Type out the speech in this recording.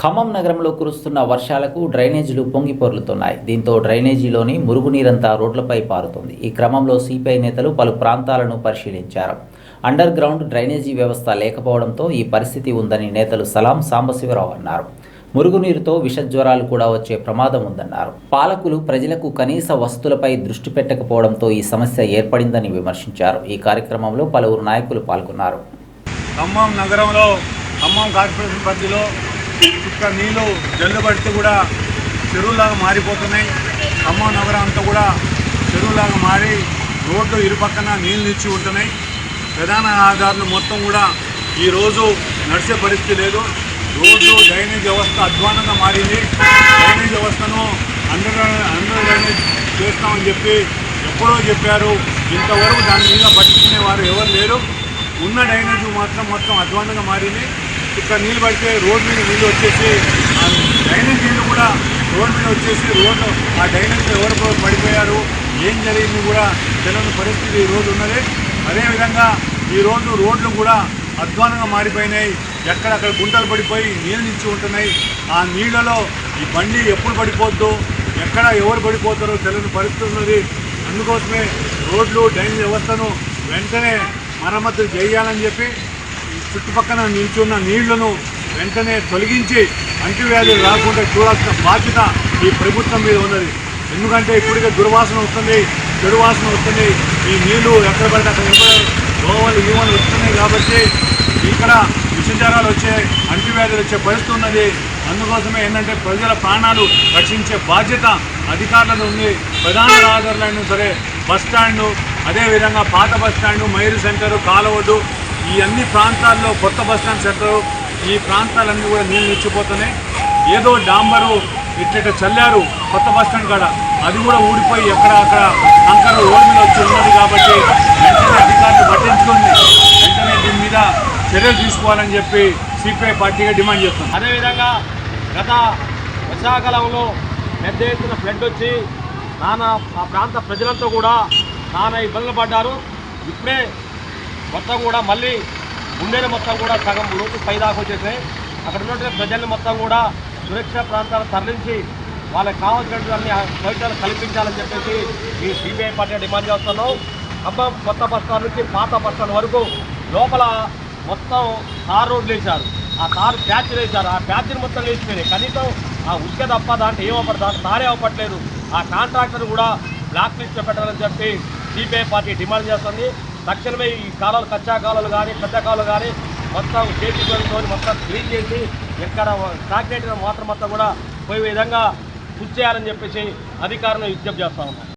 ఖమ్మం నగరంలో కురుస్తున్న వర్షాలకు డ్రైనేజీలు పొంగి పొర్లుతున్నాయి. దీంతో డ్రైనేజీలోని మురుగునీరంతా రోడ్లపై పారుతుంది. ఈ క్రమంలో సిపిఐ నేతలు పలు ప్రాంతాలను పరిశీలించారు. అండర్ గ్రౌండ్ డ్రైనేజీ వ్యవస్థ లేకపోవడంతో ఈ పరిస్థితి ఉందని నేతలు సలాం సాంబశివరావు అన్నారు. మురుగునీరుతో విషజ్వరాలు కూడా వచ్చే ప్రమాదం ఉందన్నారు. పాలకులు ప్రజలకు కనీస వసతులపై దృష్టి పెట్టకపోవడంతో ఈ సమస్య ఏర్పడిందని విమర్శించారు. ఈ కార్యక్రమంలో పలువురు నాయకులు పాల్గొన్నారు. ఖమ్మం నగరంలో ఖమ్మం కార్పొరేషన్ పరిధిలో చుక్క నీళ్ళు జల్లు పడితే కూడా చెరువులాగా మారిపోతున్నాయి. ఖమ్మం నగరం అంతా కూడా చెరువులాగా మారి రోడ్లు ఇరుపక్కన నీళ్ళు నిలిచి ఉంటున్నాయి. ప్రధాన ఆధారాలు మొత్తం కూడా ఈరోజు నడిచే పరిస్థితి లేదు. రోడ్లు డ్రైనేజ్ వ్యవస్థ అధ్వానంగా మారింది. డ్రైనేజ్ వ్యవస్థను అండర్ అండర్ డ్రైనేజ్ చేస్తామని చెప్పి ఎప్పుడో చెప్పారు. ఇంతవరకు దాని మీద పట్టించుకునే వారు ఎవరు లేరు. ఉన్న డ్రైనేజ్ మాత్రం మొత్తం అధ్వానంగా మారింది. ఇక్కడ నీళ్ళు పడితే రోడ్ మీద నీళ్ళు వచ్చేసి ఆ డ్రైనేజ్ నీళ్ళు కూడా రోడ్ మీద వచ్చేసి రోడ్డు ఆ డ్రైనేజ్ ఎవరు పడిపోయారు. ఏం జరిగింది కూడా తెలియని పరిస్థితి ఈ రోజు ఉన్నది. అదేవిధంగా ఈ రోజు రోడ్లు కూడా అధ్వానంగా మారిపోయినాయి. ఎక్కడక్కడ గుంటలు పడిపోయి నీళ్ళు నిలిచి ఉంటున్నాయి. ఆ నీళ్ళలో ఈ బండి ఎప్పుడు పడిపోద్దు ఎక్కడ ఎవరు పడిపోతారో తెలియని పరిస్థితి ఉన్నది. అందుకోసమే రోడ్లు డ్రైనేజ్ వ్యవస్థను వెంటనే మరమ్మతులు చేయాలని చెప్పి చుట్టుపక్కల నిల్చున్న నీళ్ళను వెంటనే తొలగించి అంటువ్యాధులు రాకుండా చూడాల్సిన బాధ్యత ఈ ప్రభుత్వం మీద ఉన్నది. ఎందుకంటే ఇప్పటికే దుర్వాసన వస్తుంది చెడు వాసన వస్తుంది. ఈ నీళ్ళు ఎక్కడ పడితే అక్కడ ఎక్కడ దోవలు ఈవలు వస్తున్నాయి కాబట్టి ఇక్కడ విషజారాలు వచ్చే అంటువ్యాధులు వచ్చే పరిస్థితి ఉన్నది. అందుకోసమే ఏంటంటే ప్రజల ప్రాణాలు రక్షించే బాధ్యత అధికారులకు ఉంది. ప్రధాన రహదారులైనా సరే బస్ అదేవిధంగా పాత బస్ మైరు సెంటరు కాలవడ్డు ఈ అన్ని ప్రాంతాల్లో కొత్త బస్ స్టాండ్ సెంటర్ ఈ ప్రాంతాలన్నీ కూడా నీళ్ళు నిచ్చిపోతున్నాయి. ఏదో డాంబరు ఇట్లా చల్లారు కొత్త బస్ స్టాండ్ కాడ. అది కూడా ఊడిపోయి ఎక్కడ అక్కడ కంకర రోడ్డు మీద వచ్చి ఉన్నది కాబట్టి వెంటనే అధికారులు పట్టించుకొని వెంటనే దీని మీద చర్యలు తీసుకోవాలని చెప్పి సిపిఐ పార్టీగా డిమాండ్ చేస్తుంది అదేవిధంగా గత వర్షాకాలంలో పెద్ద ఎత్తున ఫ్లడ్ వచ్చి నానా ఆ ప్రాంత ప్రజలంతా కూడా నానా ఇబ్బందులు పడ్డారు. ఇప్పుడే మొత్తం కూడా మళ్ళీ ఉండేది మొత్తం కూడా సగం లోతు పైదాకా వచ్చేసాయి అక్కడ ఉన్నటువంటి ప్రజల్ని మొత్తం కూడా సురక్షిత ప్రాంతాలు తరలించి వాళ్ళకి కావాల్సినటువంటి అన్ని సౌకర్యాలు కల్పించాలని చెప్పేసి ఈ సిబిఐ పార్టీ డిమాండ్ చేస్తున్నాం. ఖమ్మం కొత్త బస్ స్టాండ్ నుంచి పాత బస్ స్టాండ్ వరకు లోపల మొత్తం తార్ రోడ్లు వేశారు. ఆ తారు ప్యాచ్ వేశారు. ఆ ప్యాచ్ని మొత్తం వేసిపోయినాయి. కనీసం ఆ ఉసుక తప్ప దాంట్లో ఏమవ్వదు దాంట్లో తారే అవ్వట్లేదు ఆ కాంట్రాక్టర్ కూడా బ్లాక్ లిస్ట్ పెట్టాలని చెప్పి సిపిఐ పార్టీ డిమాండ్ చేస్తుంది. తక్షణమే ఈ కాలాలు కచ్చా కాలాలు కానీ పెద్ద కాలు కానీ మొత్తం చేతితో మొత్తం క్లీన్ చేసి ఎక్కడ స్టాగ్నేట్ వాటర్ మొత్తం కూడా పోయే విధంగా కృషి చేయాలని చెప్పేసి అధికారులను విజ్ఞప్తి చేస్తా ఉన్నాం.